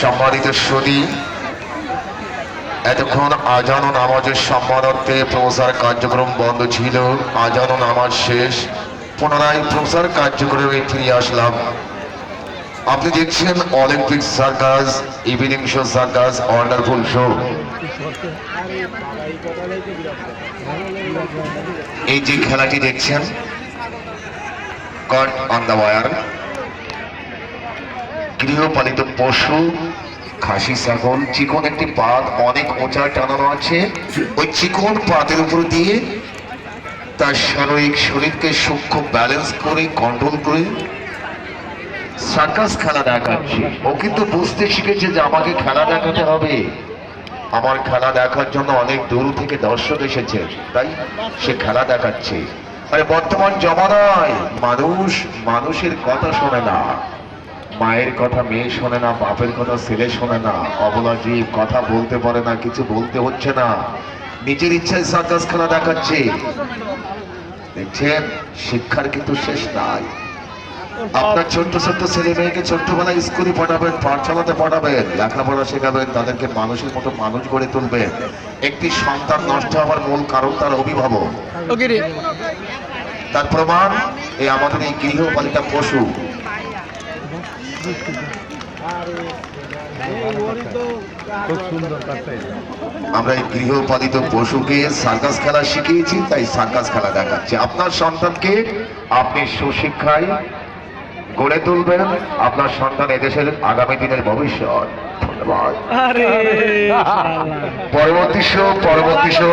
সম্মানিত সুদী এতক্ষণ আজান নামাজের সম্মানার্থে প্রসার কার্যক্রম বন্ধ ছিল। আজান নামাজ শেষ। পুনরায় প্রসার কার্যক্রমে ফিরে আসলাম। আপনি দেখছেন Olympic circus, evening show circus, wonderful show. এই যে খেলাটি দেখছেন, কট অন দ্য ওয়ার। গৃহপালিত পশু, খাসি, ছাগল, চিকন একটি পাত, অনেক উঁচা টানানো আছে। ওই চিকন পাতের উপর দিয়ে তার শারীরিক শরীরকে সূক্ষ্ম ব্যালেন্স করে কন্ট্রোল করে সার্কাস খেলা দেখাচ্ছে। ও কিন্তু বুঝতে শিখেছে যে আমাকে খেলা দেখাতে হবে। আমার খেলা দেখার জন্য অনেক দূর থেকে দর্শক এসেছে, তাই সে খেলা দেখাচ্ছে। আরে বর্তমান জমানায় মানুষ মানুষের কথা শোনে না। মায়ের কথা মেয়ে শোনে না বাপের কথা ছেলে শোনে না। অবলা জীব কথা বলতে পারে না কিছু বলতে হচ্ছে না। নিজের ইচ্ছায় সার্কাস খেলা দেখাচ্ছে। দেখছেন শিক্ষার কিন্তু শেষ নাই। আপনার ছোট্ট ছোট্ট ছেলে মেয়েকে ছোট্টবেলায় স্কুলে পাঠাবেন পাঠশালাতে পাঠাবেন লেখাপড়া শেখাবেন তাদেরকে মানুষের মতো মানুষ গড়ে তুলবেন। একটি সন্তান নষ্ট হওয়ার মূল কারণ তার অভিভাবক। তার প্রমাণ এই আমাদের এই গৃহপালিত পশু। আমরা এই গৃহপালিত পশুকে সার্কাস খেলা শিখিয়েছি তাই সার্কাস খেলা দেখাচ্ছি। আপনার সন্তানকে আপনি সুশিক্ষায় গড়ে তুলবেন। আপনার সন্তান এদেশের আগামী দিনের ভবিষ্যৎ। ধন্যবাদ। পরবর্তী শো পরবর্তী শো।